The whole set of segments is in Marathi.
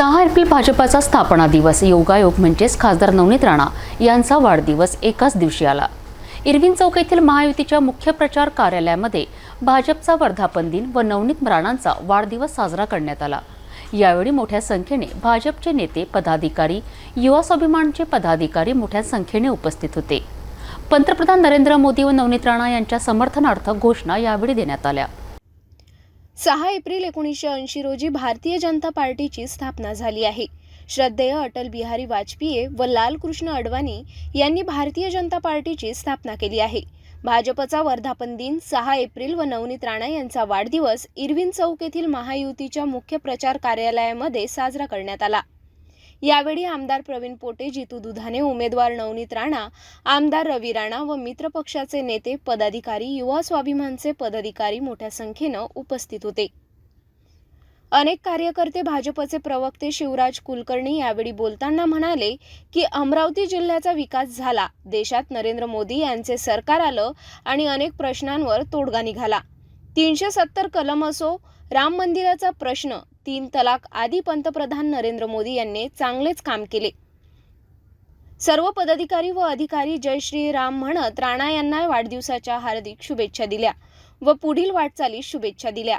सहा एप्रिल भाजपाचा स्थापना दिवस. योगायोग म्हणजेच खासदार नवनीत राणा यांचा वाढदिवस एकाच दिवशी आला. इरविन चौक येथील महायुतीच्या मुख्य प्रचार कार्यालयामध्ये भाजपचा वर्धापन दिन व नवनीत राणांचा वाढदिवस साजरा करण्यात आला. यावेळी मोठ्या संख्येने भाजपचे नेते पदाधिकारी युवा स्वाभिमानचे पदाधिकारी मोठ्या संख्येने उपस्थित होते. पंतप्रधान नरेंद्र मोदी व नवनीत राणा यांच्या समर्थनार्थ घोषणा यावेळी देण्यात आल्या. सहा एप्रिल एकोणीसशे ऐंशी रोजी भारतीय जनता पार्टीची स्थापना झाली आहे. श्रद्धेय अटल बिहारी वाजपेयी व लालकृष्ण अडवाणी यांनी भारतीय जनता पार्टीची स्थापना केली आहे. भाजपचा वर्धापन दिन सहा एप्रिल व नवनीत राणा यांचा वाढदिवस इरविन चौक येथील महायुतीच्या मुख्य प्रचार कार्यालयामध्ये साजरा करण्यात आला. यावेळी आमदार प्रवीण पोटे जितू दुधाने उमेदवार नवनीत राणा आमदार रवी राणा व मित्र पक्षाचे नेते पदाधिकारी युवा स्वाभिमानचे पदाधिकारी मोठ्या संख्येनं उपस्थित होते. अनेक कार्यकर्ते भाजपचे प्रवक्ते शिवराज कुलकर्णी यावेळी बोलताना म्हणाले की अमरावती जिल्ह्याचा विकास झाला. देशात नरेंद्र मोदी यांचे सरकार आलं आणि अनेक प्रश्नांवर तोडगा निघाला. तीनशे सत्तर कलम असो राम मंदिराचा प्रश्न तीन तलाक आदी पंतप्रधान नरेंद्र मोदी यांनी चांगलेच काम केले. सर्व पदाधिकारी व अधिकारी जय श्रीराम म्हणत राणा यांना वाढदिवसाच्या हार्दिक शुभेच्छा दिल्या व पुढील वाटचालीस शुभेच्छा दिल्या.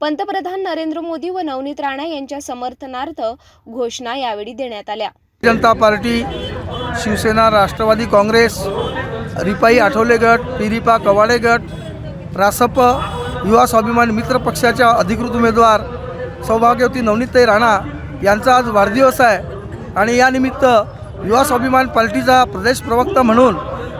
पंतप्रधान नरेंद्र मोदी व नवनीत राणा यांच्या समर्थनार्थ घोषणा यावेळी देण्यात आल्या. जनता पार्टी शिवसेना राष्ट्रवादी काँग्रेस रिपाई आठवले गट पिरिपा कवाडे गट रासप युवा स्वाभिमान मित्र पक्षाच्या अधिकृत उमेदवार सौभाग्यवती नवनीतताई राणा यांचा आज वाढदिवस आहे. आणि यानिमित्त युवा स्वाभिमान पार्टीचा प्रदेश प्रवक्ता म्हणून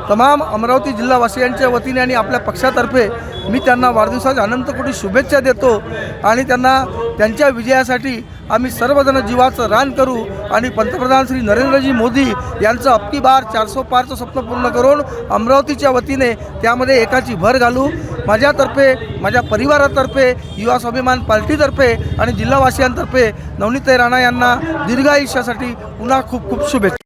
तमाम अमरावती जिल्हावासियांच्या वतीने आणि आपल्या पक्षातर्फे मी त्यांना वाढदिवसाच्या अनंतकोटी शुभेच्छा देतो आणि त्यांना त्यांच्या विजयासाठी आम्ही सर्वजण जीवाचं रान करू आणि पंतप्रधान श्री नरेंद्रजी मोदी यांचं अबकी बार चारसो पारचं स्वप्न पूर्ण करून अमरावतीच्या वतीने त्यामध्ये एकाची भर घालू. माझ्यातर्फे माझ्या परिवारातर्फे युवा स्वाभिमान पार्टीतर्फे आणि जिल्हावासियांतर्फे नवनीताई राणा यांना दीर्घायुष्यासाठी पुन्हा खूप खूप शुभेच्छा.